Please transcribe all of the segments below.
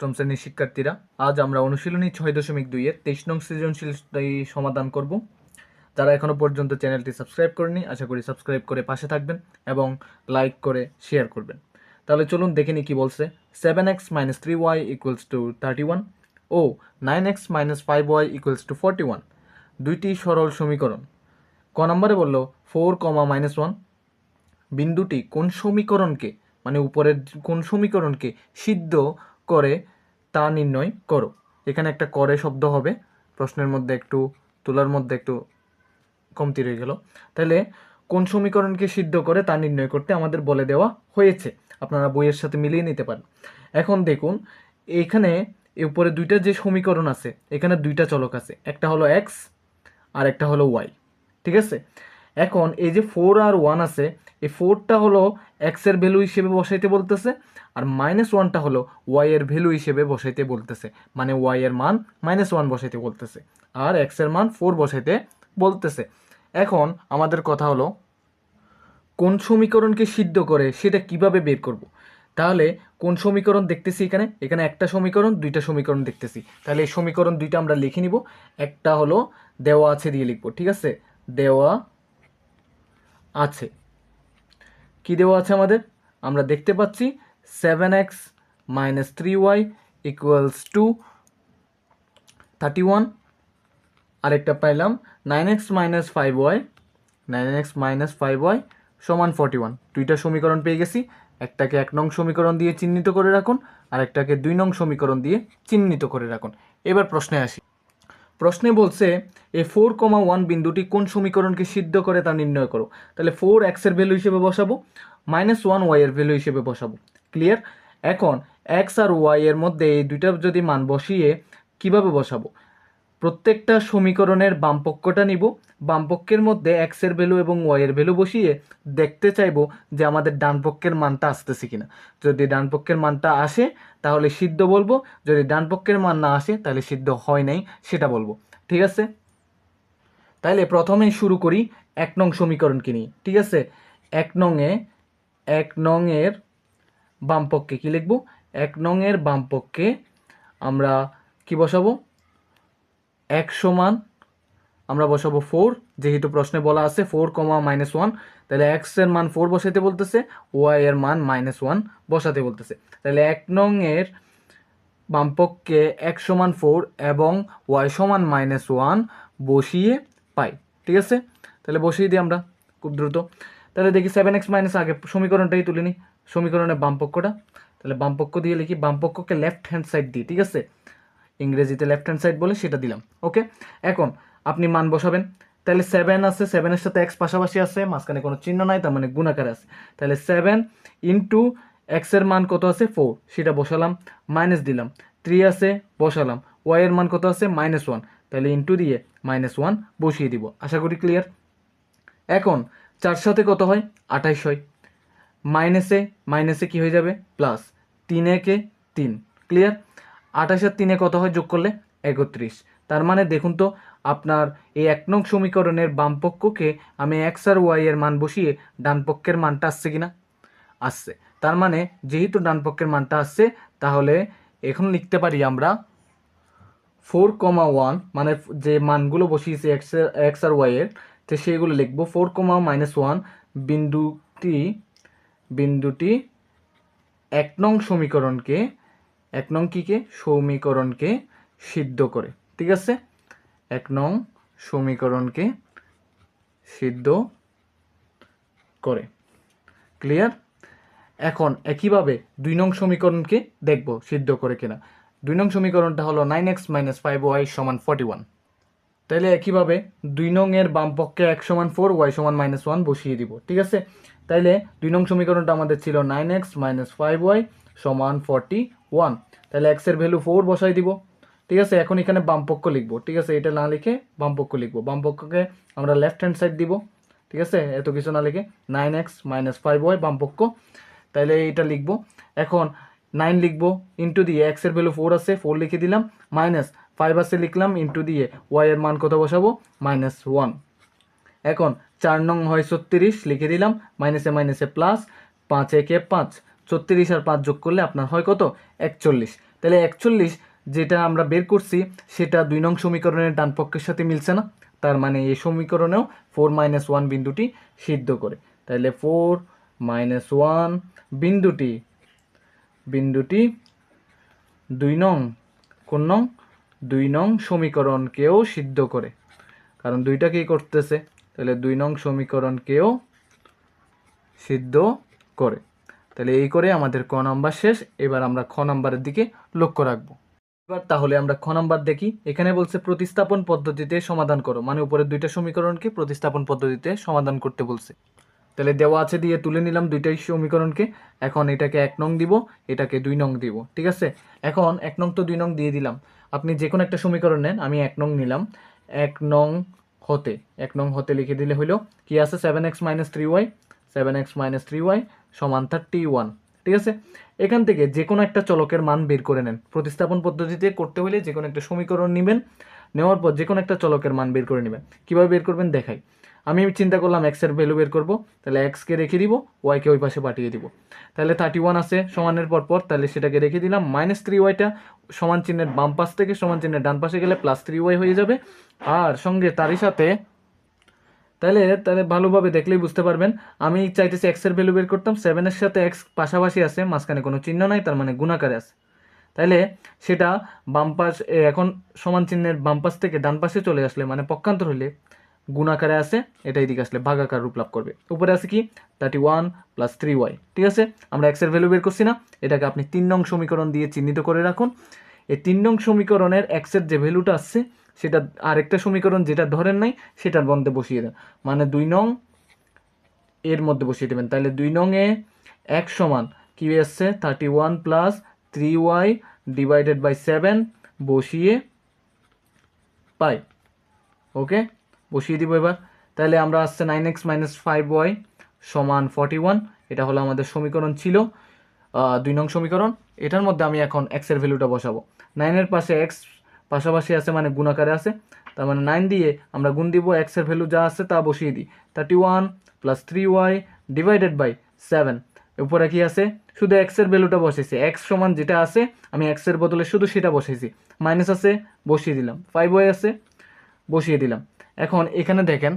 অষ্টম শ্রেণির শিক্ষার্থীরা, আজ আমরা অনুশীলনী ছয় দশমিক দুইয়ের তেইশ নং সৃজনশীল সমাধান করব। যারা এখনও পর্যন্ত চ্যানেলটি সাবস্ক্রাইব করেনি আশা করি সাবস্ক্রাইব করে পাশে থাকবেন এবং লাইক করে শেয়ার করবেন। তাহলে চলুন দেখে নিই কী বলছে। Seven x minus three y equals to thirty one O nine x minus five y equals to forty one. দুইটি সরল সমীকরণ। ক নম্বরে বলল, ফোর কমা মাইনাস ওয়ান বিন্দুটি কোন সমীকরণকে মানে উপরের কোন সমীকরণকে সিদ্ধ করে তা নির্ণয় করো। এখানে একটা করে শব্দ হবে। প্রশ্নের মধ্যে একটু, তোলার মধ্যে একটু কমতি রয়ে গেল। তাহলে কোন সমীকরণকে সিদ্ধ করে তা নির্ণয় করতে আমাদের বলে দেওয়া হয়েছে। আপনারা বইয়ের সাথে মিলিয়ে নিতে পারেন। এখন দেখুন, এখানে উপরে দুইটা যে সমীকরণ আছে, এখানে দুইটা চলক আছে। একটা হলো এক্স আর একটা হলো ওয়াই ঠিক আছে? এখন এই যে ফোর আর ওয়ান আছে, এই ফোরটা হলো এক্সের ভ্যালু হিসেবে বসাইতে বলতেছে, আর মাইনাস ওয়ানটা হলো ওয়াই এর ভ্যালু হিসেবে বসাইতে বলতেছে মানে ওয়াই এর মান মাইনাস ওয়ান বসাইতে বলতেছে, আর এক্সের মান ফোর বসাইতে বলতেছে। এখন আমাদের কথা হলো, কোন সমীকরণকে সিদ্ধ করে সেটা কীভাবে বের করব? তাহলে কোন সমীকরণ দেখতেছি এখানে? এখানে একটা সমীকরণ, দুইটা সমীকরণ দেখতেছি। তাহলে এই সমীকরণ দুইটা আমরা লিখে নিব। একটা হলো দেওয়া আছে দিয়ে লিখব, ঠিক আছে? দেওয়া আছে। কি দেওয়া আছে আমাদের? আমরা দেখতে পাচ্ছি seven x minus three y equals to thirty one আরেকটা পাইলাম nine x minus five y nine x minus five y সমান ফর্টি ওয়ান দুইটা সমীকরণ পেয়ে গেছি। একটাকে এক নং সমীকরণ দিয়ে চিহ্নিত করে রাখুন আর একটাকে দুই নং সমীকরণ দিয়ে চিহ্নিত করে রাখুন। এবার প্রশ্নে আসি। প্রশ্নে বলছে, এ ফোর কমা ওয়ান বিন্দুটি কোন সমীকরণকে সিদ্ধ করে তা নির্ণয় করো? তাহলে ফোর এক্সের ভ্যালু হিসেবে বসাবো মাইনাস ওয়ান ওয়াইয়ের ভ্যালু হিসেবে বসাবো। ক্লিয়ার এখন এক্স আর ওয়াই এর মধ্যে এই দুইটা যদি মান বসিয়ে কীভাবে বসাবো? প্রত্যেকটা সমীকরণের বামপক্ষটা নিব। বামপক্ষের মধ্যে এক্সের ভ্যালু এবং ওয়াই এর ভ্যালু বসিয়ে দেখতে চাইব যে আমাদের ডান পক্ষের মানটা আসতেছে কিনা। যদি ডান পক্ষের মানটা আসে, তাহলে সিদ্ধ বলব। যদি ডান পক্ষের মান না আসে, তাহলে সিদ্ধ হয় নাই, সেটা বলব। ঠিক আছে? তাহলে প্রথমেই শুরু করি এক নং সমীকরণকে নিয়ে। ঠিক আছে? এক নংয়ে এক নংয়ের বামপক্ষে কি লিখব? এক নংয়ের বামপক্ষে আমরা কি বসাবো? এক সমান, আমরা বসাবো ফোর যেহেতু প্রশ্নে বলা আছে ফোর কমা মাইনাস ওয়ান তাহলে এক্সের মান ফোর বসাতে বলতেছে ওয়াই এর মান মাইনাস ওয়ান বসাতে বলতেছে। তাহলে এক নং এর বামপক্ষে এক সমান ফোর এবং ওয়াই সমান মাইনাস ওয়ান বসিয়ে পাই, ঠিক আছে? তাহলে বসিয়ে দিই আমরা, খুব দ্রুত। তাহলে দেখি সেভেন এক্স মাইনাস আগে সমীকরণটাই তুলে নিই সমীকরণের বামপক্ষটা। তাহলে বামপক্ষ দিয়ে লিখি, বামপক্ষকে লেফট হ্যান্ড সাইড দিই, ঠিক আছে? ইংরেজিতে লেফট হ্যান্ড সাইড বলে সেটা দিলাম ওকে এখন আপনি মান বসাবেন, তাহলে সেভেন আছে সেভেনের সাথে এক্স পাশাপাশি আছে, মাঝখানে কোনো চিহ্ন নাই, তার মানে গুণাকার আছে। তাহলে সেভেন ইন্টু এক্সের মান কত আছে? ফোর সেটা বসালাম মাইনাস দিলাম থ্রি আছে, বসালাম ওয়াইয়ের মান কত আছে? মাইনাস ওয়ান তাহলে ইন্টু দিয়ে মাইনাস ওয়ান বসিয়ে দিব, আশা করি ক্লিয়ার এখন চার সাথে কত হয়? আঠাইশ হয়। মাইনাসে মাইনাসে কি হয়ে যাবে? প্লাস তিন একে তিন ক্লিয়ার আঠাশ আর তিনে কত হয়? যোগ করলে একত্রিশ। তার মানে দেখুন তো, আপনার এই এক নং সমীকরণের বামপক্ষকে আমি এক্স আর ওয়াই এর মান বসিয়ে ডান পক্ষের মানটা আসছে কিনা? আসছে। তার মানে যেহেতু ডান পক্ষের মানটা আসছে, তাহলে এখন লিখতে পারি আমরা ফোর কমা ওয়ান মানে যে মানগুলো বসিয়েছি এক্স এক্স আর ওয়াই এর, তো সেইগুলো লিখব। ফোর কমা মাইনাস ওয়ান বিন্দুটি বিন্দুটি এক নং সমীকরণকে এক নং কীকে সমীকরণকে সিদ্ধ করে। ঠিক আছে? এক নং সমীকরণকে সিদ্ধ করে। ক্লিয়ার এখন একইভাবে দুই নং সমীকরণকে দেখব সিদ্ধ করে কিনা। দুই নং সমীকরণটা হলো nine x minus five y সমান ফর্টি ওয়ান তাহলে একইভাবে দুই নং এর বাম পক্ষে এক সমান ফোর ওয়াই সমান মাইনাস ওয়ান বসিয়ে দিব। ঠিক আছে? তাইলে দুই নং সমীকরণটা আমাদের ছিল nine x minus five y সমান ফর্টি ওয়ান। তাহলে এক্সের ভ্যালু ফোর বসাই দিব। ঠিক আছে? এখন এখানে বামপক্ষ লিখব। ঠিক আছে? এটা না লিখে বামপক্ষ লিখব। বামপক্ষকে আমরা লেফট হ্যান্ড সাইড দিব। ঠিক আছে? এত কিছু না লিখে nine x minus five y বামপক্ষ তাহলে এইটা লিখব। এখন নাইন লিখব ইন্টু দিয়ে এক্সের ভ্যালু ফোর আছে ফোর লিখে দিলাম। মাইনাস ফাইভ আছে লিখলাম ইন্টু দিয়ে ওয়াইয়ের মান কত বসাবো? মাইনাস ওয়ান এখন চার নং হয় ছত্রিশ, লিখে দিলাম। মাইনাসে মাইনাসে প্লাস পাঁচ একে পাঁচ। ছত্রিশ আর পাঁচ যোগ করলে আপনার হয় কত? একচল্লিশ। তাহলে একচল্লিশ যেটা আমরা বের করছি, সেটা দুই নং সমীকরণের ডান পক্ষের সাথে মিলছে না। তার মানে এই সমীকরণেও ফোর মাইনাস ওয়ান বিন্দুটি সিদ্ধ করে। তাহলে ফোর মাইনাস ওয়ান বিন্দুটি বিন্দুটি দুই নং, কোন নং? দুই নং সমীকরণকেও সিদ্ধ করে। কারণ দুইটাকেই করতেছে? তাহলে দুই নং সমীকরণকেও সিদ্ধ করে। তাহলে এই করে আমাদের ক নাম্বার শেষ, এবার আমরা খ নাম্বারের দিকে লক্ষ্য রাখব। এবার তাহলে আমরা খ নাম্বার দেখি। এখানে বলছে প্রতিস্থাপন পদ্ধতিতে সমাধান করো মানে উপরের দুইটা সমীকরণকে প্রতিস্থাপন পদ্ধতিতে সমাধান করতে বলছে। তাহলে দেওয়া আছে দিয়ে তুলে নিলাম দুইটাই সমীকরণকে। এখন এটাকে এক নং দিব, এটাকে দুই নং দিব, ঠিক আছে? এখন এক নং তো দুই নং দিয়ে দিলাম। আপনি যে কোনো একটা সমীকরণ নেন, আমি এক নং নিলাম। এক নং হতে, এক নং হতে লিখে দিলে হইল, কি আছে? Seven x minus three y seven x minus three y সমান থার্টি ওয়ান ঠিক আছে? এখান থেকে যে কোনো একটা চলকের মান বের করে নেন। প্রতিস্থাপন পদ্ধতিতে করতে হলে যে কোনো একটা সমীকরণ নেবেন। নেওয়ার পর যে কোনো একটা চলকের মান বের করে নেবেন। কীভাবে বের করবেন? দেখাই। আমি চিন্তা করলাম এক্সের ভ্যালু বের করব। তাহলে এক্সকে রেখে দিব ওয়াইকে ওই পাশে পাঠিয়ে দিব। তাহলে থার্টি ওয়ান আছে, সমানের পর পর, তাহলে সেটাকে রেখে দিলাম। মাইনাস থ্রি ওয়াইটা সমান চিহ্নের বাম পাশ থেকে সমান চিহ্নের ডান পাশে গেলে প্লাস থ্রি ওয়াই হয়ে যাবে। আর সঙ্গে তারই সাথে তাহলে তাহলে ভালোভাবে দেখলেই বুঝতে পারবেন। আমি চাইতেছি এক্সের ভ্যালু বের করতাম সেভেনের সাথে এক্স পাশাপাশি আছে মাঝখানে কোনো চিহ্ন নাই তার মানে গুণাকারে আছে। তাহলে সেটা বাম পাশ এ, এখন সমান চিহ্নের বাম পাশ থেকে ডান পাশে চলে আসলে মানে পক্ষান্তর হলে গুণাকারে আছে এটা এদিকে আসলে ভাগাকার রূপ লাভ করবে। উপরে আছে কি? Thirty one plus three y ঠিক আছে? আমরা এক্সের ভ্যালু বের করছি না এটাকে আপনি তিন নং সমীকরণ দিয়ে চিহ্নিত করে রাখুন। এই তিন নং সমীকরণের এক্সের যে ভ্যালুটা আসছে সেটা আরেকটা সমীকরণ যেটা ধরেন নাই, সেটার মধ্যে বসিয়ে দেন। মানে দুই নং এর মধ্যে বসিয়ে দেবেন। তাহলে দুই নং এ এক সমান কি এসছে thirty one plus three y divided by seven বসিয়ে পাই। ওকে? বসিয়ে দিব এবার। তাহলে আমরা আসছে nine x minus five y সমান ফর্টি ওয়ান এটা হলো আমাদের সমীকরণ ছিল দুই নং সমীকরণ। এটার মধ্যে আমি এখন এক্সের ভ্যালুটা বসাবো। নাইনের পাশে এক্স পাশাপাশি আছে মানে গুণাকারে আছে। তার মানে নাইন দিয়ে আমরা গুণ দিব এক্সের ভ্যালু যা আছে তা বসিয়ে দিই। Thirty one plus three y divided by seven উপরে কি আছে? শুধু এক্সের ভ্যালুটা বসেছি। এক্স সমান যেটা আছে, আমি এক্সের বদলে শুধু সেটা বসেছি। মাইনাস আছে, বসিয়ে দিলাম। ফাইভ ওয়াই আছে, বসিয়ে দিলাম। এখন এখানে দেখেন,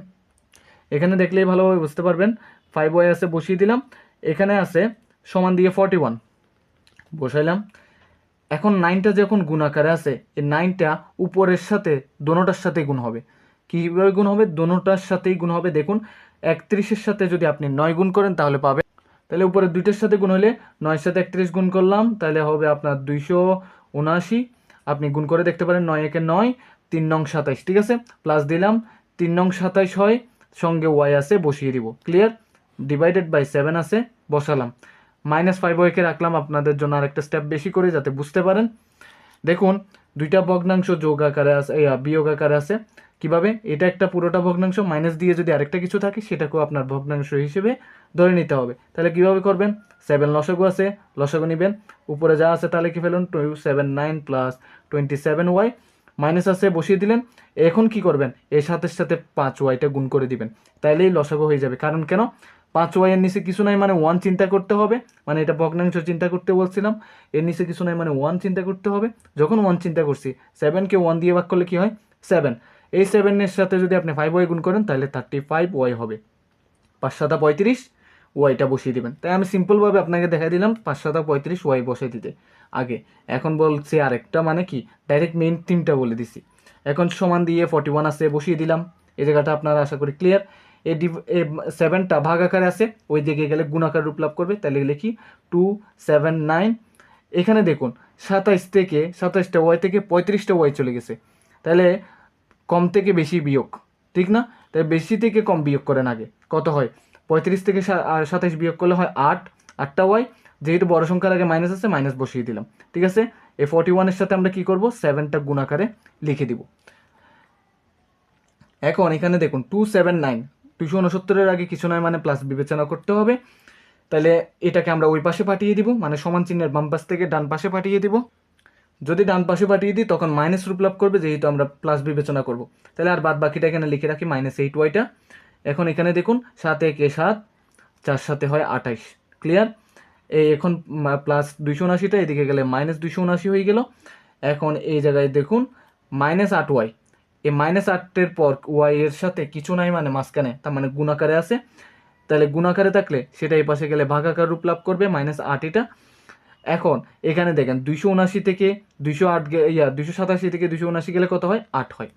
এখানে দেখলেই ভালোভাবে বুঝতে পারবেন। ফাইভ ওয়াই আছে, বসিয়ে দিলাম। এখানে আছে, সমান দিয়ে ফর্টি ওয়ান বসাইলাম। এখন নাইনটা যখন গুণ আকারে আছে, এই নাইনটা উপরের সাথে দোনোটার সাথে গুণ হবে। কীভাবে গুণ হবে? দোনোটার সাথেই গুণ হবে। দেখুন, একত্রিশের সাথে যদি আপনি নয় গুণ করেন, তাহলে পাবেন। তাহলে উপরে দুইটার সাথে গুণ হলে নয়ের সাথে একত্রিশ গুণ করলাম, তাহলে হবে আপনার দুইশো উনআশি। আপনি গুণ করে দেখতে পারেন, নয় একে নয়, তিন নং সাতাইশ, ঠিক আছে? প্লাস দিলাম, তিন নং সাতাইশ হয়, সঙ্গে ওয়াই আছে, বসিয়ে দিব। ক্লিয়ার ডিভাইডেড বাই সেভেন আছে, বসালাম। মাইনাস ফাইভ ওয়াইকে রাখলাম, আপনাদের জন্য আরেকটা স্টেপ বেশি করে যাতে বুঝতে পারেন। দেখুন, দুইটা ভগ্নাংশ যোগ আকারে আছে বিয়োগ আকারে আছে কীভাবে? এটা একটা পুরোটা ভগ্নাংশ মাইনাস দিয়ে যদি আরেকটা কিছু থাকে, সেটাকেও আপনার ভগ্নাংশ হিসেবে ধরে নিতে হবে। তাহলে কীভাবে করবেন? সেভেন লসাগু আছে, লসাগু নেবেন। উপরে যা আছে তাহলে কি ফেলুন? Two seven nine plus twenty seven y minus আছে, বসিয়ে দিলেন। এখন কি করবেন? এর সাথে সাথে পাঁচ ওয়াইটা গুণ করে দিবেন। তাইলেই লসাগু হয়ে যাবে। কারণ কেন? পাঁচ ওয়াইয়ের নিচে কিছু নাই মানে ওয়ান চিন্তা করতে হবে। মানে এটা ভগ্নাংশ চিন্তা করতে বলছিলাম। এর নিচে কিছু নাই মানে ওয়ান চিন্তা করতে হবে। যখন ওয়ান চিন্তা করছি সেভেনকে ওয়ান দিয়ে ভাগ করলে কি হয়? সেভেন এই সেভেনের সাথে যদি আপনি ফাইভ ওয়াই গুণ করেন, তাহলে থার্টি ফাইভ ওয়াই হবে। পাঁচ সাতা পঁয়ত্রিশ ওয়াইটা বসিয়ে দেবেন। তাই আমি সিম্পলভাবে আপনাকে দেখাই দিলাম পাঁচ সাতা পঁয়ত্রিশ ওয়াই বসিয়ে দিতে। আগে, এখন বলছি আরেকটা মানে কি? ডাইরেক্ট মেইন থিমটা বলে দিছি। এখন সমান দিয়ে ফর্টি ওয়ান আছে, বসিয়ে দিলাম। এই জায়গাটা আপনারা আশা করি ক্লিয়ার এই ডিভ সেভেনটা ভাগ আকারে আছে, ওই দিকে গেলে গুণাকার রূপ লাভ করবে, তাহলে লিখি টু সেভেন নাইন এখানে দেখুন, সাতাইশ থেকে, সাতাইশটা ওয়াই থেকে পঁয়ত্রিশটা ওয়াই চলে গেছে। তাহলে কম থেকে বেশি বিয়োগ, ঠিক না? তাই বেশি থেকে কম বিয়োগ করেন আগে, কত হয়? পঁয়ত্রিশ থেকে সাতাইশ বিয়োগ করলে হয় আট, আটটা ওয়াই যেহেতু বড় সংখ্যার আগে মাইনাস আছে মাইনাস বসিয়ে দিলাম, ঠিক আছে? এই ফর্টি ওয়ানের সাথে আমরা কি করব? সেভেনটা গুণাকারে লিখে দিব। এখন এখানে দেখুন টু সেভেন নাইন দুশো উনসত্তরের আগে কিছু নয় মানে প্লাস বিবেচনা করতে হবে। তাহলে এটাকে আমরা ওই পাশে পাঠিয়ে দিব মানে সমান চিহ্নের বাম পাশ থেকে ডান পাশে পাঠিয়ে দিব। যদি ডান পাশে পাঠিয়ে দিই, তখন মাইনাস রূপ লাভ করবে, যেহেতু আমরা প্লাস বিবেচনা করব। তাহলে আর বাদ বাকিটা এখানে লিখে রাখি মাইনাস এইট ওয়াইটা এখন এখানে দেখুন, সাত একে সাত, চার সাথে হয় আঠাইশ। ক্লিয়ার এই এখন প্লাস দুইশো উনআশিটা, এদিকে গেলে মাইনাস দুইশো উনআশি হয়ে গেল। এখন এই জায়গায় দেখুন মাইনাস আট ওয়াই এই মাইনাস আটের পর ওয়াই এর সাথে কিছু নাই মানে মাঝখানে, তার মানে গুণাকারে আছে। তাহলে গুণাকারে থাকলে সেটা এই পাশে গেলে ভাগাকার রূপ লাভ করবে মাইনাস আট এটা। এখন এখানে দেখেন, দুইশো উনাশি থেকে দুইশো আট ইয়া, দুইশো সাতাশি থেকে দুইশো উনাশি গেলে কত হয়? আট হয়।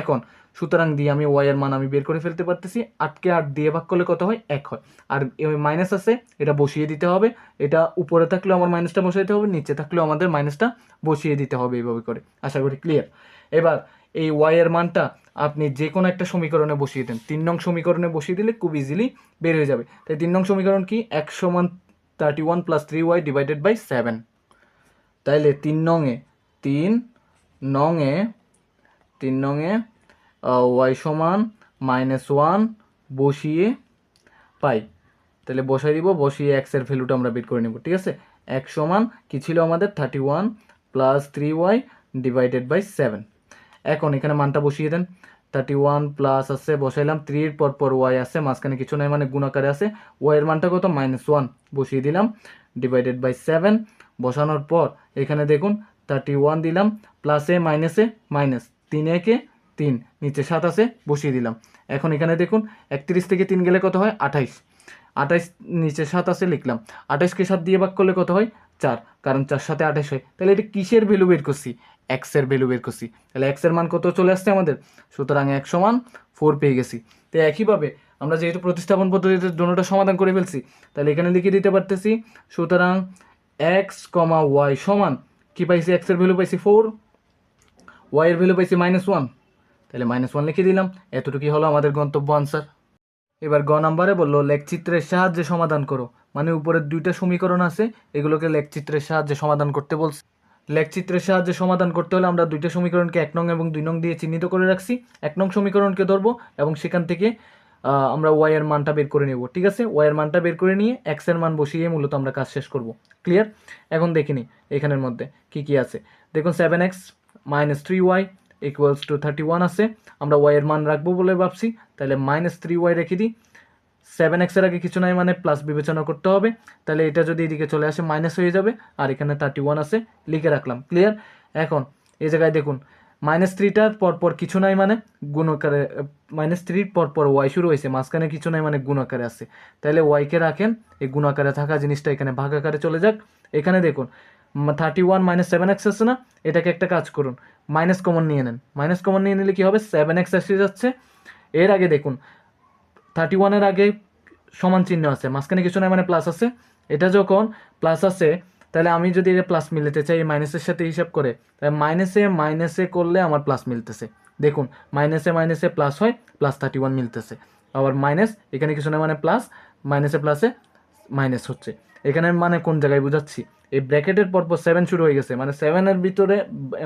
এখন সুতরাং দিয়ে আমি ওয়াই এর মান আমি বের করে ফেলতে পারতেছি আটকে আট দিয়ে ভাগ করলে কত হয়? এক হয়। আর মাইনাস আছে, এটা বসিয়ে দিতে হবে। এটা উপরে থাকলেও আমার মাইনাসটা বসাইতে হবে, নিচে থাকলেও আমাদের মাইনাসটা বসিয়ে দিতে হবে এইভাবে করে। আশা করি ক্লিয়ার এবার এই ওয়াই এর মানটা আপনি যে কোনো একটা সমীকরণে বসিয়ে দেন। তিন নং সমীকরণে বসিয়ে দিলে খুব ইজিলি বের হয়ে যাবে। তাই তিন নং সমীকরণ কি? এক সমান thirty one plus three y divided by seven তাইলে তিন নংয়ে তিন নংয়ে তিন নংয়ে ওয়াই সমান মাইনাস ওয়ান বসিয়ে পাই। তাহলে বসাই দিব, বসিয়ে এক্সের ভ্যালুটা আমরা বের করে নেব, ঠিক আছে? এক সমান কী ছিল আমাদের? Thirty one plus three y divided by seven এখন এখানে মানটা বসিয়ে দেন। থার্টি ওয়ান প্লাস আছে, বসাইলাম। থ্রির পর পর ওয়াই আছে, মাঝখানে কিছু নাই মানে গুণাকারে আছে। ওয়াইয়ের মানটা কত? মাইনাস ওয়ান বসিয়ে দিলাম। ডিভাইডেড বাই সেভেন বসানোর পর এখানে দেখুন থার্টি ওয়ান দিলাম প্লাসে মাইনাসে মাইনাস তিন একে তিন, নিচে সাত আছে, বসিয়ে দিলাম। এখন এখানে দেখুন, একত্রিশ থেকে তিন গেলে কত হয়? আঠাইশ। আঠাইশ, নিচে সাত আছে, লিখলাম। আঠাইশকে সাত দিয়ে ভাগ করলে কত হয়? চার। কারণ চার সাথে আঠাইশ হয়। তাহলে এটা কিসের ভ্যালু বের করছি? এক্সের ভ্যালু বের করছি। তাহলে এক্সের মান কত চলে আসছে আমাদের? সুতরাং এক সমান ফোর পেয়ে গেছি। তো একইভাবে আমরা যেহেতু প্রতিস্থাপন পদ্ধতিতে দোনোটা সমাধান করে ফেলছি, তাহলে এখানে লিখে দিতে পারতেছি, সুতরাং এক্স কমা ওয়াই সমান কি পাইছি? এক্সের ভ্যালু পাইছি ফোর ওয়াইয়ের ভ্যালু পাইছি মাইনাস ওয়ান তাহলে মাইনাস ওয়ান লিখে দিলাম। এতটুকুই হলো আমাদের গন্তব্য আনসার এবার গ নাম্বারে বলল, লেখচিত্রের সাহায্যে সমাধান করো। মানে উপরের দুইটা সমীকরণ আছে, এগুলোকে লেখচিত্রের সাহায্যে সমাধান করতে বলছে। লেখচিত্রের সাহায্যে সমাধান করতে হলে আমরা দুইটা সমীকরণকে এক নং এবং দুই নং দিয়ে চিহ্নিত করে রাখছি। এক নং সমীকরণকে ধরবো এবং সেখান থেকে আমরা ওয়াই এর মানটা বের করে নেব। ঠিক আছে? ওয়াই এর মানটা বের করে নিয়ে এক্সের মান বসিয়ে মূলত আমরা কাজ শেষ করব। ক্লিয়ার এখন দেখিনি এখানের মধ্যে কি কি আছে। দেখুন seven x minus three y equals to thirty one আছে। আমরা ওয়াই এর মান রাখব বলে ভাবছি। তাহলে মাইনাস থ্রি ওয়াই রেখে দিই। সেভেন এক্সের আগে কিছু নাই মানে প্লাস বিবেচনা করতে হবে। তাহলে এটা যদি এদিকে চলে আসে মাইনাস হয়ে যাবে। আর এখানে থার্টি ওয়ান আছে, লিখে রাখলাম ক্লিয়ার এখন, এই জায়গায় দেখুন মাইনাস থ্রিটার পরপর কিছু নাই মানে গুণাকারে মাইনাস থ্রির পরপর ওয়াই শুরু হয়েছে, মাঝখানে কিছু নাই মানে গুণাকারে আছে। তাহলে ওয়াইকে রাখেন, এই গুণাকারে থাকা জিনিসটা এখানে ভাগ আকারে চলে যাক। এখানে দেখুন thirty one minus seven x আছে না, এটাকে একটা কাজ করুন মাইনাস কমন নিয়ে নেন। মাইনাস কমন নিয়ে নিলে কি হবে? সেভেন এক্স এসে যাচ্ছে। এর আগে দেখুন থার্টি ওয়ানের আগে সমান চিহ্ন আছে, মাঝখানে কিছু নাই মানে প্লাস আছে। এটা যখন প্লাস আছে, তাহলে আমি যদি এটা প্লাস মিলাতে চাই, এই মাইনাসের সাথে হিসাব করে, তাহলে মাইনাসে মাইনাসে করলে আমার প্লাস মিলতেছে। দেখুন মাইনাসে মাইনাসে প্লাস হয় প্লাস থার্টি ওয়ান মিলতেছে। আবার মাইনাস এখানে কিছু না মানে প্লাস মাইনাসে প্লাসে মাইনাস হচ্ছে। এখানে মানে কোন জায়গায় বুঝাচ্ছি? এই ব্র্যাকেটের পরপর সেভেন শুরু হয়ে গেছে মানে সেভেনের ভিতরে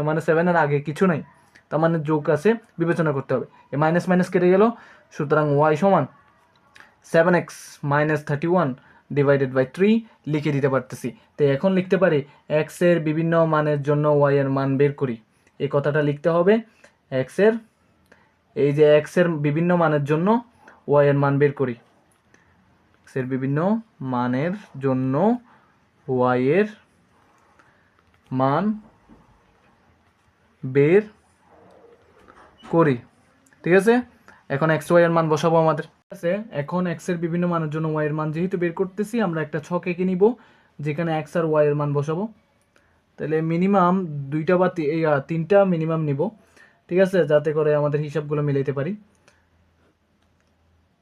মানে সেভেনের আগে কিছু নাই। তার মানে যোগ আছে, বিবেচনা করতে হবে। এই মাইনাস মাইনাস কেটে গেল, সুতরাং ওয়াই সমান seven x minus thirty one divided by three লিখে দিতে পারতেছি। তো এখন লিখতে পারি এক্সের বিভিন্ন মানের জন্য ওয়াই এর মান বের করি। এই কথাটা লিখতে হবে এক্সের এই যে এক্সের বিভিন্ন মানের জন্য ওয়াই এর মান বের করি। এক্সের বিভিন্ন মানের জন্য ওয়াই এর মান বের করি। ঠিক আছে? এখন এক্স ওয়াই এর মান বসাবো আমাদের। আছে। এখন এক্সের বিভিন্ন মানের জন্য ওয়াই এর মান যেহেতু বের করতেছি, আমরা একটা ছক এঁকে নিব, যেখানে এক্স আর ওয়াই এর মান বসাবো। তাহলে মিনিমাম দুইটা বা তিনটা মিনিমাম নিব, ঠিক আছে? যাতে করে আমাদের হিসাবগুলো মিলাইতে পারি।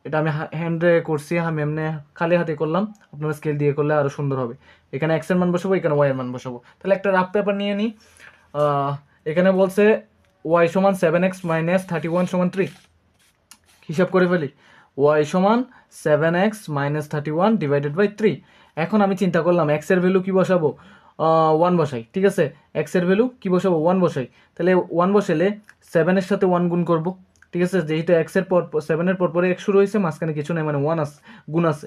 এটা আমি হ্যান্ডে করছি, আমি এমনি খালি হাতে করলাম। আপনারা স্কেল দিয়ে করলে আরও সুন্দর হবে। এখানে এক্সের মান বসাবো, এখানে ওয়াই এর মান বসাবো। তাহলে একটা রাফ পেপার নিয়ে নিই এখানে বলছে ওয়াই সমান seven x minus thirty one সমান থ্রি হিসাব করে ফেলি। ওয়াই সমান seven x minus thirty one divided by three এখন আমি চিন্তা করলাম এক্সের ভ্যালু কী বসাবো? ওয়ান বসাই, ঠিক আছে? এক্সের ভ্যালু কী বসাবো? ওয়ান বসাই। তাহলে ওয়ান বসালে সেভেনের সাথে ওয়ান গুণ করব, ঠিক আছে? যেহেতু এক্সের পর সেভেনের পর পরে এক শুরু হয়েছে, মাঝখানে কিছু নেই মানে ওয়ান আছে গুণ আছে।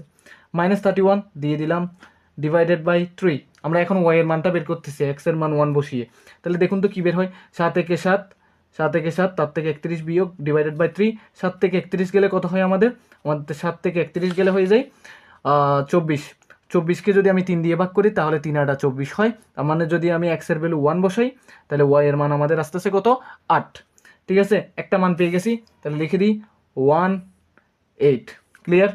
মাইনাস থার্টি ওয়ান দিয়ে দিলাম ডিভাইডেড বাই থ্রি আমরা এখন ওয়াইয়ের মানটা বের করতেছি এক্সের মান ওয়ান বসিয়ে। তাহলে দেখুন তো কী বের হয়? সাত একে সাত সাত থেকে সাত, তার থেকে একত্রিশ বিয়োগ ডিভাইডেড বাই থ্রি সাত থেকে একত্রিশ গেলে কত হয় আমাদের? আমাদের সাত থেকে একত্রিশ গেলে হয়ে যায় চব্বিশ। চব্বিশকে যদি আমি তিন দিয়ে ভাগ করি, তাহলে তিন আটা চব্বিশ হয়। তার মানে যদি আমি এক্সের ভ্যালু ওয়ান বসাই, তাহলে ওয়াই এর মান আমাদের আসতেছে কত? আট। ঠিক আছে? একটা মান পেয়ে গেছি। তাহলে লিখে দিই ওয়ান এইট ক্লিয়ার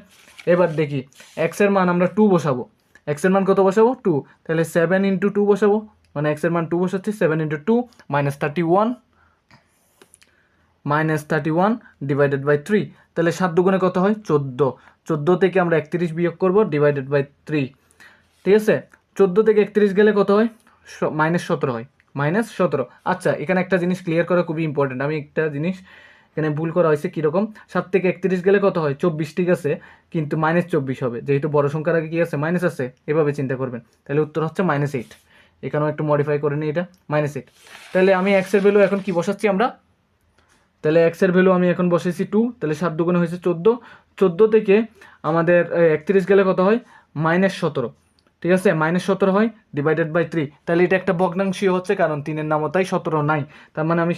এবার দেখি এক্সের মান আমরা টু বসাবো। এক্সের মান কত বসাবো? টু তাহলে সেভেন ইন্টু টু বসাবো। মানে এক্সের মান টু বসাচ্ছি seven into two minus thirty one minus thirty one divided by three. তাহলে সাত দুগুণে কত হয়? চোদ্দ। চোদ্দ থেকে আমরা একত্রিশ বিয়োগ করব, ডিভাইডেড বাই থ্রি। ঠিক আছে? চোদ্দ থেকে একত্রিশ গেলে কত হয়? মাইনাস সতেরো হয়। মাইনাস সতেরো। আচ্ছা এখানে একটা জিনিস ক্লিয়ার করা খুবই ইম্পর্টেন্ট আমি একটা জিনিস এখানে ভুল করা হয়েছে কীরকম? সাত থেকে একত্রিশ গেলে কত হয়? চব্বিশ, ঠিক আছে? কিন্তু মাইনাস চব্বিশ হবে। যেহেতু বড় সংখ্যার আগে কী আছে? মাইনাস আছে। এভাবে চিন্তা করবেন। তাহলে উত্তর হচ্ছে মাইনাস এইট। এখানেও একটু মডিফাই করে নিই এটা। Minus eight. তাহলে আমি এক্সের ভ্যালু এখন কি বসাচ্ছি আমরা? তাহলে এক্সের ভ্যালু আমি এখন বসেছি টু তাহলে সাত দুগুণে হয়েছে চোদ্দ। চোদ্দ থেকে আমাদের একত্রিশ গেলে কত হয়? মাইনাস সতেরো। ঠিক আছে? মাইনাস সতেরো হয় ডিভাইডেড বাই থ্রি তাহলে এটা একটা ভগ্নাংশীয় হচ্ছে, কারণ তিনের নামতাই সতেরো নাই। তার মানে আমি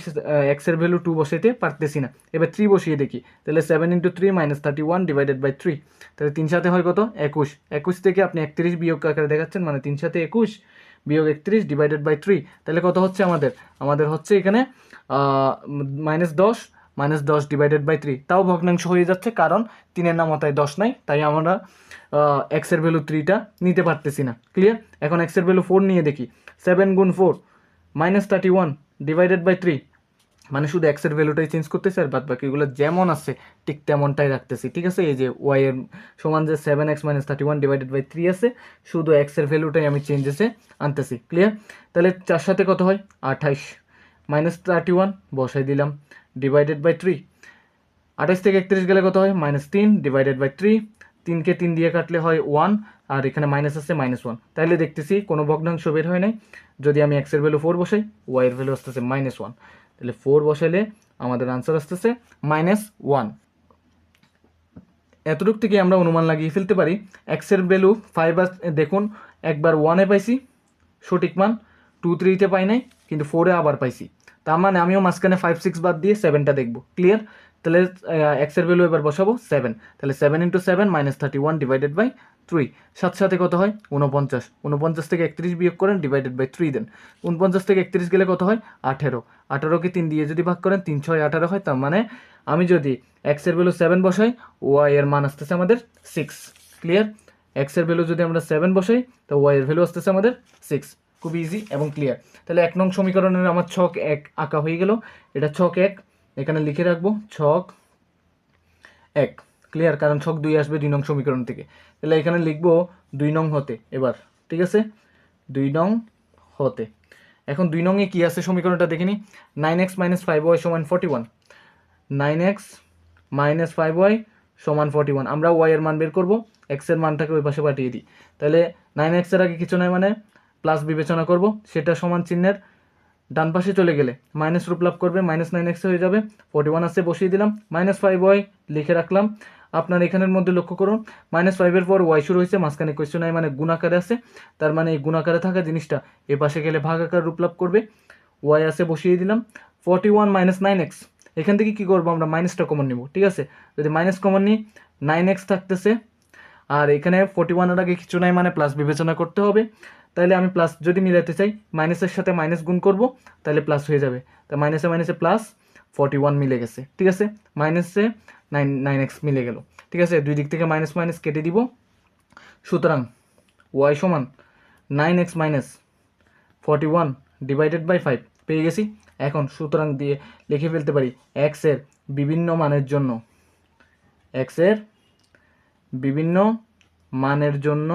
এক্সের ভ্যালু টু বসাইতে পারতেছি না। এবার থ্রি বসিয়ে দেখি। তাহলে seven into three minus thirty one divided by three তাহলে তিন সাথে হয় কত? একুশ। একুশ থেকে আপনি একত্রিশ বিয়োগ আকারে দেখাচ্ছেন মানে তিন সাথে একুশ বিয়োগ একত্রিশ ডিভাইডেড বাই থ্রি তাহলে কত হচ্ছে আমাদের? আমাদের হচ্ছে এখানে মাইনাস দশ মাইনাস দশ ডিভাইডেড বাই থ্রি তাও ভগ্নাংশ হয়ে যাচ্ছে, কারণ তিনের নামতায় দশ নাই, তাই আমরা এক্সের ভ্যালু থ্রিটা নিতে পারতেছি না। ক্লিয়ার এখন এক্সের ভ্যালু ফোর নিয়ে দেখি। সেভেন গুণ four minus thirty one divided by three মানে শুধু এক্সের ভ্যালুটাই চেঞ্জ করতেছে, আর বাদ বাকিগুলো যেমন আছে, ঠিক তেমনটাই রাখতেছি। ঠিক আছে? এই যে ওয়াই এর সমান যে seven x minus thirty one divided by three আছে, শুধু এক্সের ভ্যালুটাই আমি চেঞ্জেসে আনতেছি। ক্লিয়ার তাহলে চার সাথে কত হয়? আঠাইশ। মাইনাস থার্টি ওয়ান বসাই দিলাম ডিভাইডেড বাই থ্রি আঠাইশ থেকে একত্রিশ গেলে কত হয়? মাইনাস তিন ডিভাইডেড বাই থ্রি তিনকে তিন দিয়ে কাটলে হয় ওয়ান আর এখানে মাইনাস আছে মাইনাস ওয়ান তাহলে দেখতেছি কোনো ভগ্নাংশ বের হয় নাই। যদি আমি এক্সের ভ্যালু ফোর বসাই ওয়াইয়ের ভ্যালু আসতেছে মাইনাস ওয়ান তাহলে ফোর বসাইলে আমাদের আনসার আসতেছে মাইনাস ওয়ান এতটুক থেকে আমরা অনুমান লাগিয়ে ফেলতে পারি এক্সের ভ্যালু ফাইভ দেখুন, একবার ওয়ানে পাইছি, সঠিক মান টু থ্রিতে পাই নাই, কিন্তু ফোরে আবার পাইছি। তার মানে আমিও মাঝখানে ফাইভ সিক্স বাদ দিয়ে সেভেনটা দেখব। ক্লিয়ার তাহলে এক্সের ভ্যালু এবার বসাবো সেভেন তাহলে seven into seven minus thirty one divided by three সাথে সাথে কত হয়? উনপঞ্চাশ উনপঞ্চাশ থেকে একত্রিশ বিয়োগ করেন ডিভাইডেড বাই থ্রি দেন। উনপঞ্চাশ থেকে একত্রিশ গেলে কত হয়? আঠেরো। আঠারোকে তিন দিয়ে যদি ভাগ করেন, তিন, ছয়, আঠারো হয়, তার মানে আমি যদি এক্সের ভ্যালু সেভেন বসাই ওয়াই এর মান আসতেছে আমাদের সিক্স ক্লিয়ার এক্সের ভ্যালু যদি আমরা সেভেন বসাই, তো ওয়াই এর ভ্যালু আসতেছে আমাদের সিক্স খুব ইজি এবং ক্লিয়ার তাহলে এক নং সমীকরণের আমার ছক এক আঁকা হয়ে গেল। এটা ছক এক, এখানে লিখে রাখব ছক এক। ক্লিয়ার কারণ ছক দুই আসবে দুই নং সমীকরণ থেকে। তাহলে এখানে লিখব দুই নং হতে এবার, ঠিক আছে? দুই নং হতে। এখন দুই নংয়ে কী আছে সমীকরণটা দেখে নিই nine x minus five y সমান forty one nine x minus five y সমান ফর্টি ওয়ান আমরা ওয়াই এর মান বের করব এক্সের মানটাকে ওই পাশে পাঠিয়ে দিই। তাহলে নাইন এক্সের আগে কিছু নয় মানে প্লাস বিবেচনা করব, সেটা সমান চিহ্নের ডান পাশে চলে গেলে মাইনাস রূপ লাভ করবে মাইনাস নাইন এক্স হয়ে যাবে ফর্টি ওয়ান আসে বসিয়ে দিলাম মাইনাস ফাইভ ওয়াই লিখে রাখলাম, আপনার এখানের মধ্যে লক্ষ্য করুন মাইনাস ফাইভের পর ওয়াই শুরু হয়েছে, মাঝখানে কোয়েশ্চন নাই মানে গুণাকারে আছে, তার মানে এই গুণাকারে থাকা জিনিসটা এ পাশে গেলে ভাগ আকার রূপ লাভ করবে ওয়াই আসে বসিয়ে দিলাম forty one minus nine x এখান থেকে কী করব আমরা মাইনাসটা কমন নিব, ঠিক আছে? যদি মাইনাস কমন নিই নাইন এক্স থাকতেছে, আর এখানে ফর্টি ওয়ানের আগে কিছু নাই মানে প্লাস বিবেচনা করতে হবে তাহলে আমি প্লাস যদি মিলাতে চাই মাইনাসের সাথে মাইনাস গুণ করব, তাহলে প্লাস হয়ে যাবে। তা মাইনাসে মাইনাসে প্লাস ফর্টি ওয়ান মিলে গেছে, ঠিক আছে? মাইনাসে নাইন নাইন এক্স মিলে গেল, ঠিক আছে? দুই দিক থেকে মাইনাস মাইনাস কেটে দিব। সুতরাং ওয়াই সমান nine x minus forty one divided by five পেয়ে গেছি? এখন সুতরাং দিয়ে লিখে ফেলতে পারি এক্সের বিভিন্ন মানের জন্য এক্সের বিভিন্ন মানের জন্য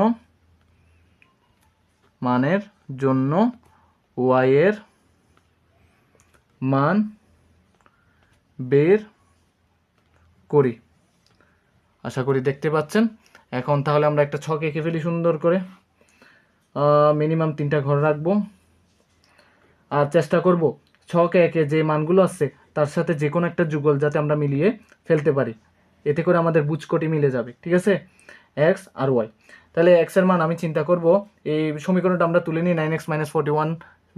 মানের জন্য ওয়াইয়ের মান বের করি। আশা করি দেখতে পাচ্ছেন। এখন তাহলে আমরা একটা ছক এঁকে ফেলি সুন্দর করে। মিনিমাম তিনটা ঘর রাখব। আর চেষ্টা করব ছকে একে যে মানগুলো আছে, তার সাথে যে কোনো একটা যুগল যাতে আমরা মিলিয়ে ফেলতে পারি। এতে করে আমাদের বুচকটি মিলে যাবে, ঠিক আছে? এক্স আর ওয়াই। তাহলে এক্সের মান আমি চিন্তা করব, এই সমীকরণটা আমরা তুলে নিই nine x minus forty one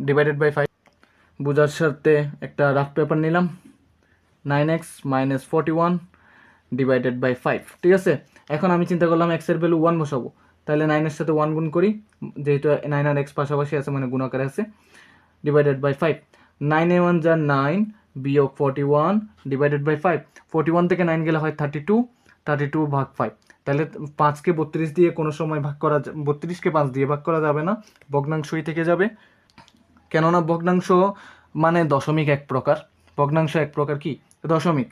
divided by five. বোঝার সাথে একটা রাফ পেপার নিলাম, nine x minus forty one divided by five, ঠিক আছে? এখন আমি চিন্তা করলাম এক্সের ভ্যালু ওয়ান বসাবো, তাহলে নাইনের সাথে ওয়ান গুণ করি, যেহেতু নাইন আর এক্স পাশাপাশি আছে মানে গুণাকারে আছে, ডিভাইডেড বাই ফাইভ। নাইনে ওয়ান যা নাইন বিয়োগ forty one divided by five, forty one থেকে নাইন গেলে হয় থার্টি টু থার্টি টু ভাগ ফাইভ তাহলে পাঁচকে বত্রিশ দিয়ে কোনো সময় ভাগ করা বত্রিশকে পাঁচ দিয়ে ভাগ করা যাবে না, ভগ্নাংশই থেকে যাবে। কেননা ভগ্নাংশ মানে দশমিক এক প্রকার। ভগ্নাংশ এক প্রকার কি? দশমিক।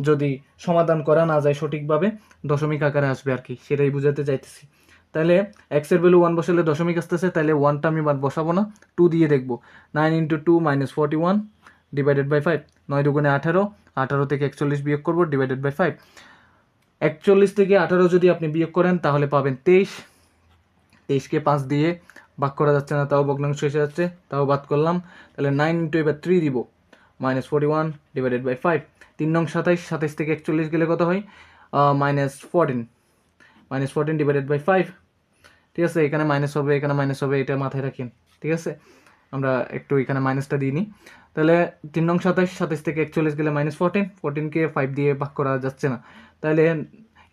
যদি সমাধান করা না যায় সঠিকভাবে, দশমিক আকারে আসবে আর কি, সেটাই বুঝাতে চাইতেছি। তাহলে এক্সের ভ্যালু ওয়ান বসালে দশমিক আসতেছে, তাহলে ওয়ানটা আমি বসাবো না টু দিয়ে দেখব। Nine into two minus forty one divided by five নয় দুগুণে আঠারো আঠারো থেকে একচল্লিশ বিয়োগ করব ডিভাইডেড বাই ফাইভ একচল্লিশ থেকে আঠারো যদি আপনি বিয়োগ করেন, তাহলে পাবেন তেইশ। তেইশকে পাঁচ দিয়ে ভাগ করা যাচ্ছে না, তাও ভগ্নাংশ এসে যাচ্ছে, তাও বাদ করলাম। তাহলে নাইন ইন্টু এবার থ্রি দিব। Minus forty one divided by five তিন নং সাতাইশ সাতাইশ থেকে একচল্লিশ গেলে কত হয়? Minus fourteen minus fourteen divided by five ঠিক আছে, এখানে মাইনাস হবে, এখানে মাইনাস হবে, এটা মাথায় রাখেন। ঠিক আছে? আমরা একটু এখানে মাইনাসটা দিই নি তাহলে তিন নং সাতাইশ সাতাইশ থেকে একচল্লিশ গেলে মাইনাস ফোরটিন ফোরটিনকে ফাইভ দিয়ে ভাগ করা যাচ্ছে না। তাহলে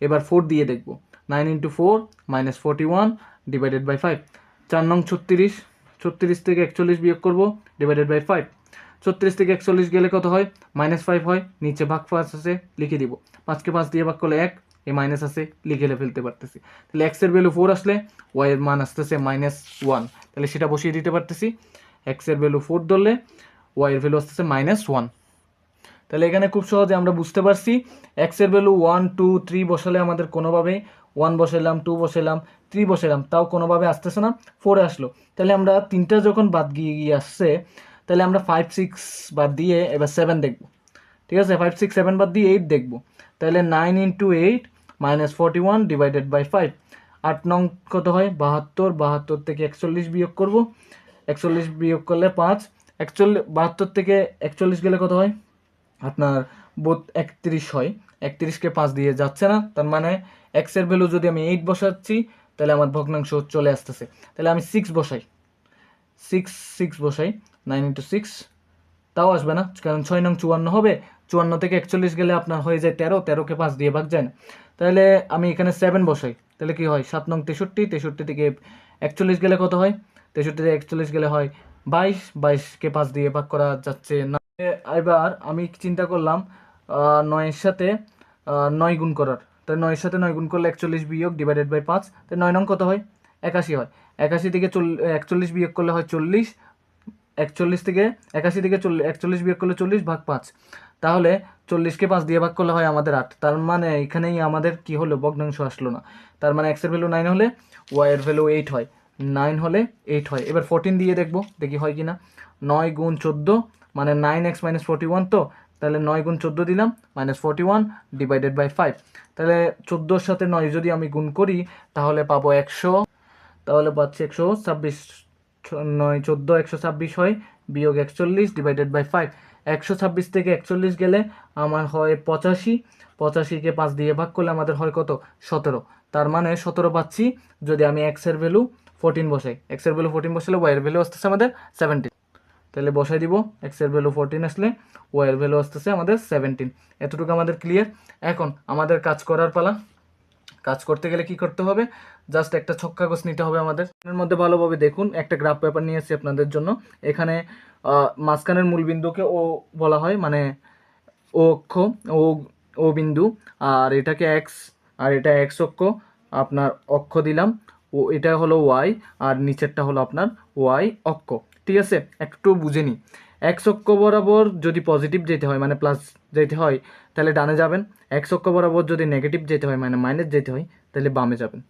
এবার ফোর দিয়ে দেখব। Nine into four minus forty one divided by five চার নং ছত্রিশ ছত্রিশ থেকে একচল্লিশ বিয়োগ করব ডিভাইডেড বাই ফাইভ ছত্রিশ থেকে একচল্লিশ গেলে কত হয়? মাইনাস ফাইভ হয়। নিচে ভাগ পাঁচ আছে, লিখে দিব। পাঁচকে পাঁচ দিয়ে ভাগ করলে এক, এই মাইনাস আছে, লিখে ফেলতে পারতেছি। তাহলে এক্সের ভ্যালু ফোর আসলে ওয়াই এর মান আসতেছে মাইনাস ওয়ান তাহলে সেটা বসিয়ে দিতে পারতেছি। এক্সের ভ্যালু ফোর ধরলে ওয়াই এর ভ্যালু আসতেছে মাইনাস ওয়ান তাহলে এখানে খুব সহজে আমরা বুঝতে পারছি এক্সের ভ্যালু ওয়ান টু থ্রি বসালে আমাদের কোনোভাবে ওয়ান বসালাম টু বসালাম থ্রি বসালাম তাও কোনোভাবে আসতেছে না ফোরে আসলো। তাহলে আমরা তিনটা যখন বাদ গিয়ে গিয়ে আসছে, তাহলে আমরা ফাইভ সিক্স বাদ দিয়ে এবার সেভেন দেখব। ঠিক আছে? ফাইভ সিক্স সেভেন বাদ দিয়ে এইট দেখব। তাহলে nine into eight minus forty one divided by five আট নং কত হয়? বাহাত্তর বাহাত্তর থেকে একচল্লিশ বিয়োগ করব। একচল্লিশ বিয়োগ করলে পাঁচ একচল্লিশ বাহাত্তর থেকে একচল্লিশ গেলে কত হয়? আপনার বোধ একত্রিশ হয়। একত্রিশকে পাঁচ দিয়ে যাচ্ছে না, তার মানে এক্সের ভ্যালু যদি আমি এইট বসাচ্ছি, তাহলে আমার ভগ্নাংশ চলে আসতেছে। তাহলে আমি সিক্স বসাই। সিক্স সিক্স বসাই নাইন ইন্টু সিক্স তাও আসবে না, কারণ ছয় নং চুয়ান্ন হবে। চুয়ান্ন থেকে একচল্লিশ গেলে আপনার হয়ে যায় তেরো, তেরোকে পাঁচ দিয়ে ভাগ যায় না। তাহলে আমি এখানে সেভেন বসাই, তাহলে কি হয়? সাত নং তেষট্টি তেষট্টি থেকে একচল্লিশ গেলে কত হয়? তেষট্টি একচল্লিশ গেলে হয় বাইশ, বাইশকে পাঁচ দিয়ে ভাগ করা যাচ্ছে না। এবার আমি চিন্তা করলাম নয়ের সাথে নয় গুণ করার। তাই নয়ের সাথে নয় গুণ করলে একচল্লিশ বিয়োগ ডিভাইডেড বাই পাঁচ তাই নয় নং কত হয়? একাশি হয়। একাশি থেকে চল, একচল্লিশ বিয়োগ করলে হয় চল্লিশ, একচল্লিশ থেকে একাশি থেকে চল্লিশ একচল্লিশ বিয়োগ করলে চল্লিশ ভাগ পাঁচ। তাহলে চল্লিশকে পাঁচ দিয়ে ভাগ করলে হয় আমাদের আট। তার মানে এখানেই আমাদের কি হলো? ভগ্নাংশ আসলো না। তার মানে এক্সের ভ্যালু নাইন হলে ওয়াই এর ভ্যালু এইট হয়। নাইন হলে এইট হয়। এবার ফোরটিন দিয়ে দেখব, দেখি হয় কি না নয় গুণ চোদ্দ মানে nine x minus forty one তো, তাহলে নয় গুণ চোদ্দ দিলাম minus forty one divided by five তাহলে চোদ্দোর সাথে নয় যদি আমি গুণ করি, তাহলে পাবো একশো। তাহলে পাচ্ছি একশো ছাব্বিশ, নয় চোদ্দ, একশো ছাব্বিশ হয়, বিয়োগ একচল্লিশ ডিভাইডেড বাই ফাইভ একশো ছাব্বিশ থেকে একচল্লিশ গেলে আমার হয় পঁচাশি। পঁচাশিকে পাঁচ দিয়ে ভাগ করলে আমাদের হয় কত? সতেরো। তার মানে সতেরো পাচ্ছি, যদি আমি এক্সের ভ্যালু ফোরটিন বসাই। এক্সের ভ্যালু ফোরটিন বসালে ওয়াইয়ের ভ্যালু আসতেছে আমাদের সেভেন্টিন তাহলে বসাই দিব এক্সের ভ্যালু ফোরটিন আসলে ওয়াইয়ের ভ্যালু আসতেছে আমাদের সেভেন্টিন এতটুকু আমাদের ক্লিয়ার এখন আমাদের কাজ করার পালা। কাজ করতে গেলে কি করতে হবে? জাস্ট একটা ছক কাগজ নিতে হবে আমাদের। মধ্যে ভালোভাবে দেখুন, একটা গ্রাফ পেপার নিয়ে এসেছি আপনাদের জন্য। এখানে মাঝখানের মূল বিন্দুকে ও বলা হয় মানে ও অক্ষ ও ও বিন্দু। আর এটাকে এক্স আর এটা এক্স অক্ষ। আপনার অক্ষ দিলাম। ও, এটা হলো ওয়াই, আর নিচেরটা হলো আপনার ওয়াই অক্ষ। ঠিক আছে? একটু বুঝে নিই। এক্স অক্ষ বরাবর যদি পজিটিভ যেতে হয় মানে প্লাস যেতে হয়, তাহলে ডানে যাবেন। এক্স অক্ষ বরাবর যদি নেগেটিভ যেতে হয় মানে মাইনাস যেতে হয়, তাহলে বামে যাবেন।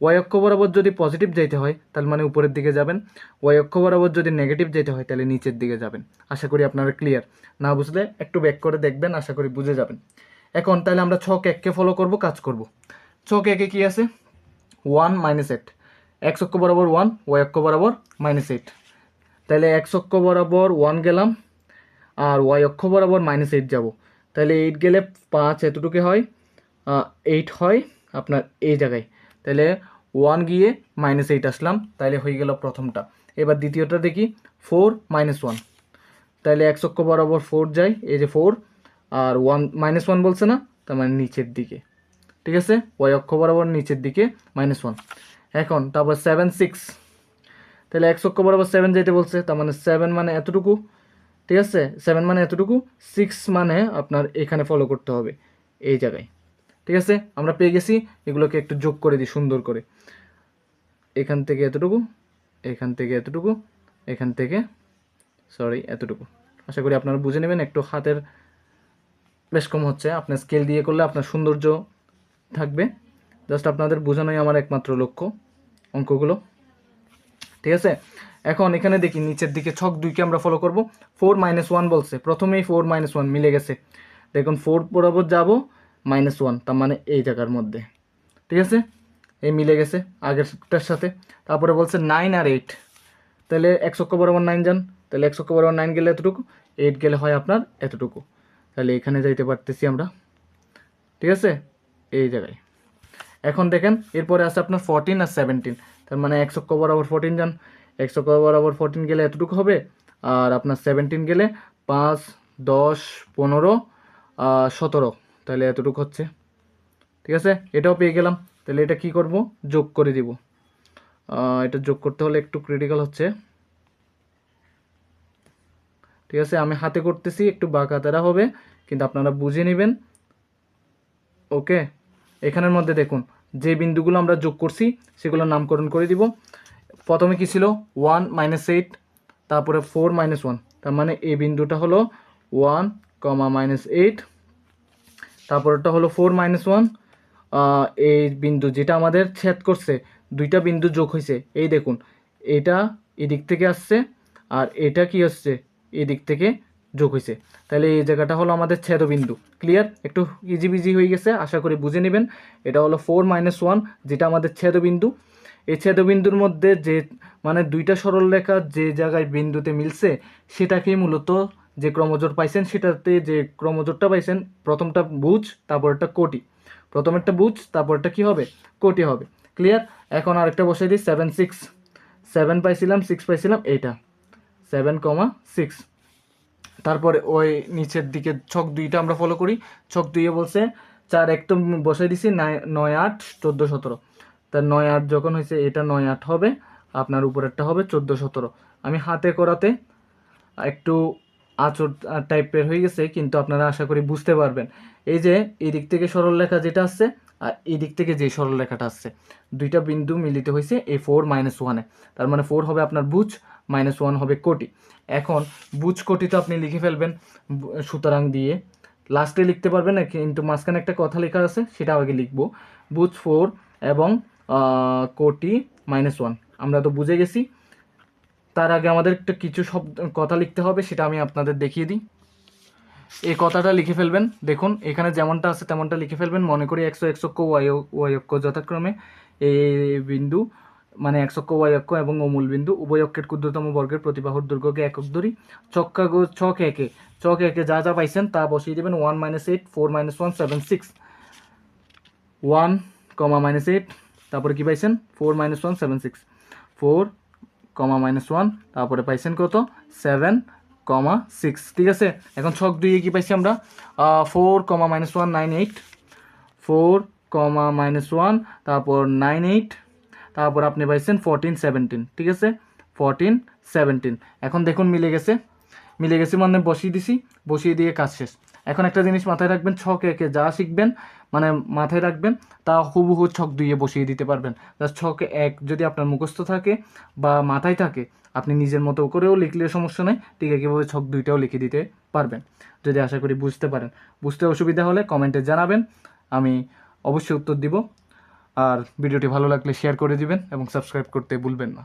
ওয়াই অক্ষ বরাবর যদি পজিটিভ যেতে হয়, তাহলে মানে উপরের দিকে যাবেন। ওয়াই অক্ষ বরাবর যদি নেগেটিভ যেতে হয়, তাহলে নিচের দিকে যাবেন। আশা করি আপনারা ক্লিয়ার না বুঝলে একটু ব্যাক করে দেখবেন, আশা করি বুঝে যাবেন। এখন তাহলে আমরা ছক এককে ফলো করব, কাজ করব। ছক একে কি আছে? ওয়ান মাইনাস এইট এক্স অক্ষ বরাবর ওয়ান ওয়াই অক্ষ বরাবর মাইনাস এইট তাহলে এক্স অক্ষ বরাবর ওয়ান গেলাম, আর ওয়াই অক্ষ বরাবর মাইনাস এইট যাব। তাহলে এইট গেলে পাঁচ এতটুকু হয় এইট হয় আপনার এই জায়গায়। তাহলে ওয়ান গিয়ে মাইনাস এইট আসলাম, তাহলে হয়ে গেল প্রথমটা। এবার দ্বিতীয়টা দেখি ফোর মাইনাস ওয়ান তাহলে এক অক্ষ বরাবর ফোর যায়, এই যে ফোর আর ওয়ান মাইনাস ওয়ান বলছে না, তার মানে নিচের দিকে। ঠিক আছে? ওয়াই অক্ষ বরাবর নিচের দিকে মাইনাস ওয়ান এখন, তারপর সেভেন সিক্স তাহলে এক অক্ষ বরাবর সেভেন যেতে বলছে, তার মানে সেভেন মানে এতটুকু, ঠিক আছে? সেভেন মানে এতটুকু সিক্স মানে আপনার এখানে ফলো করতে হবে এই জায়গায়, ঠিক আছে? আমরা পেয়ে গেছি, এগুলোকে একটু যোগ করে দিই, সুন্দর করে। এখান থেকে এতটুকু, এখান থেকে এতটুকু, এখান থেকে সরি এতটুকু। আশা করি আপনারা বুঝে নেবেন, একটু হাতের বেশ কম হচ্ছে, আপনার স্কেল দিয়ে করলে আপনার সৌন্দর্য থাকবে। জাস্ট আপনাদের বোঝানোই আমার একমাত্র লক্ষ্য অঙ্কগুলো। ঠিক আছে? এখন এখানে দেখি নিচের দিকে ছক দুইকে আমরা ফলো করব। ফোর মাইনাস ওয়ান বলছে। প্রথমেই ফোর মাইনাস ওয়ান মিলে গেছে। দেখুন ফোর বরাবর যাব মাইনাস ওয়ান তার মানে এই জায়গার মধ্যে। ঠিক আছে? এই মিলে গেছে আগেরটার সাথে। তারপরে বলছে নাইন আর এইট তাহলে এক অক্ষ বরাবর নাইন যান। তাহলে এক অক্ষ বরাবর নাইন গেলে এতটুকু এইট গেলে হয় আপনার এতটুকু। তাহলে এখানে যাইতে পারতেছি আমরা। ঠিক আছে? এই জায়গায়। এখন দেখেন, এরপরে আছে আপনার ফোরটিন আর সেভেন্টিন তার মানে একশো বরাবর ফোরটিন যান। একশো কভার বরাবর ফোরটিন গেলে এতটুকু হবে, আর আপনার সেভেন্টিন গেলে পাঁচ, দশ, পনেরো সতেরো। তাহলে এতটুকু হচ্ছে। ঠিক আছে? এটাও পেয়ে গেলাম। তাহলে এটা কি করব? যোগ করে দিব। এটা যোগ করতে হলে একটু ক্রিটিক্যাল হচ্ছে। ঠিক আছে? আমি হাতে করতেছি, একটু বাঁকাতেরা হবে, কিন্তু আপনারা বুঝে নেবেন। ওকে এখানের মধ্যে দেখুন, যে বিন্দুগুলো আমরা যোগ করছি, সেগুলোর নামকরণ করে দিব। প্রথমে কি ছিল? ওয়ান মাইনাস এইট তারপরে ফোর মাইনাস ওয়ান তার মানে এই বিন্দুটা হলো ওয়ান কমা মাইনাস এইট তারপরটা হলো ফোর মাইনাস ওয়ান এই বিন্দু যেটা আমাদের ছেদ করছে, দুইটা বিন্দু যোগ হয়েছে। এই দেখুন, এটা এদিক থেকে আসছে, আর এটা কি আসছে এদিক থেকে যোগ হয়েছে তাহলে এই জায়গাটা হলো আমাদের ছেদবিন্দু। ক্লিয়ার একটু ইজি বিজি হয়ে গেছে, আশা করি বুঝে নেবেন। এটা হলো ফোর মাইনাস ওয়ান যেটা আমাদের ছেদবিন্দু। এই ছেদবিন্দুর মধ্যে যে মানে দুইটা সরল সরলরেখা যে জায়গায় বিন্দুতে মিলছে, সেটাকেই মূলত যে ক্রমজোট পাইছেন, সেটাতে যে ক্রমজোটটা পাইছেন, প্রথমটা বুঝ তারপরটা কোটি। প্রথমেরটা বুঝ তারপরটা কি হবে? কোটি হবে। ক্লিয়ার এখন আরেকটা বসে দিই সেভেন সিক্স সেভেন পাইছিলাম সিক্স পাইছিলাম, এইটা। সেভেন কমা সিক্স তারপরে ওই নিচের দিকে ছক দুইটা আমরা ফলো করি। ছক দুইয়ে বলছে, চার এক তো বসে দিছি নয় আট, চোদ্দ সতেরো। তার নয় আট যখন হয়েছে, এটা নয় আট হবে, আপনার উপরেরটা হবে চোদ্দ সতেরো। আমি হাতে করাতে একটু আচর টাইপের হয়ে গেছে, কিন্তু আপনারা আশা করি বুঝতে পারবেন। এই যে এই দিক থেকে সরল রেখা যেটা আসছে, আর এই দিক থেকে যে সরল রেখাটা আসছে, দুইটা বিন্দু মিলিত হয়েছে, এই ফোর মাইনাস ওয়ানে তার মানে ফোর হবে আপনার বুঝ মাইনাস ওয়ান হবে কোটি। এখন বুঝ কোটি তো আপনি লিখে ফেলবেন সুতরাং দিয়ে। লাস্টে লিখতে পারবেন না কিন্তু মাঝখানে একটা কথা লেখা আছে সেটা আগে লিখব। বুঝ ফোর এবং কোটি মাইনাস ওয়ান। আমরা তো বুঝে গেছি। তার আগে আমাদের একটা কিছু শব্দ, কথা লিখতে হবে, সেটা আমি আপনাদের দেখিয়ে দিই। এই কথাটা লিখে ফেলবেন, দেখুন, এখানে যেমনটা আছে তেমনটা লিখে ফেলবেন। মনে করি একশো একশক্ষ ওয়াই ওয়াই অক্ষ যথাক্রমে। এই বিন্দু মানে একশক্ষ ওয়াই অক্ষ এবং অমূল বিন্দু উভয় অক্ষের ক্ষুদ্রতম বর্গের প্রতিবাহুর দুর্গকে একক ধরি চক্কা ছক একে। চক একে যা যা পাইছেন তা বসিয়ে দেবেন one minus eight four minus one seven six one comma minus eight তারপরে কি পাইছেন? Four minus one seven six four comma minus one তারপরে পাইছেন কত? সেভেন কমা সিক্স ঠিক আছে? এখন ছক দুইয়ে কি পাইছি আমরা? Four comma minus one nine eight four comma minus one তারপর নাইন এইট তারপর আপনি পাইছেন ফোরটিন সেভেন্টিন ঠিক আছে? ফোরটিন সেভেন্টিন এখন দেখুন মিলে গেছে। মিলে গেছে মানে বসিয়ে দিছি, বসিয়ে দিয়ে কাজ শেষ। এখন একটা জিনিস মাথায় রাখবেন, ছক একে যা শিখবেন মানে মাথায় রাখবেন, তা হুবহু ছক দুইয়ে বসিয়ে দিতে পারবেন। জাস্ট ছক এক যদি আপনার মুখস্থ থাকে বা মাথায় থাকে, আপনি নিজের মতো করেও লিখলে সমস্যা নেই, ঠিক একইভাবে ছক দুইটাও লিখে দিতে পারবেন। যদি আশা করি বুঝতে পারেন। বুঝতে অসুবিধা হলে কমেন্টে জানাবেন, আমি অবশ্যই উত্তর দিব। আর ভিডিওটি ভালো লাগলে শেয়ার করে দিবেন এবং সাবস্ক্রাইব করতে ভুলবেন না।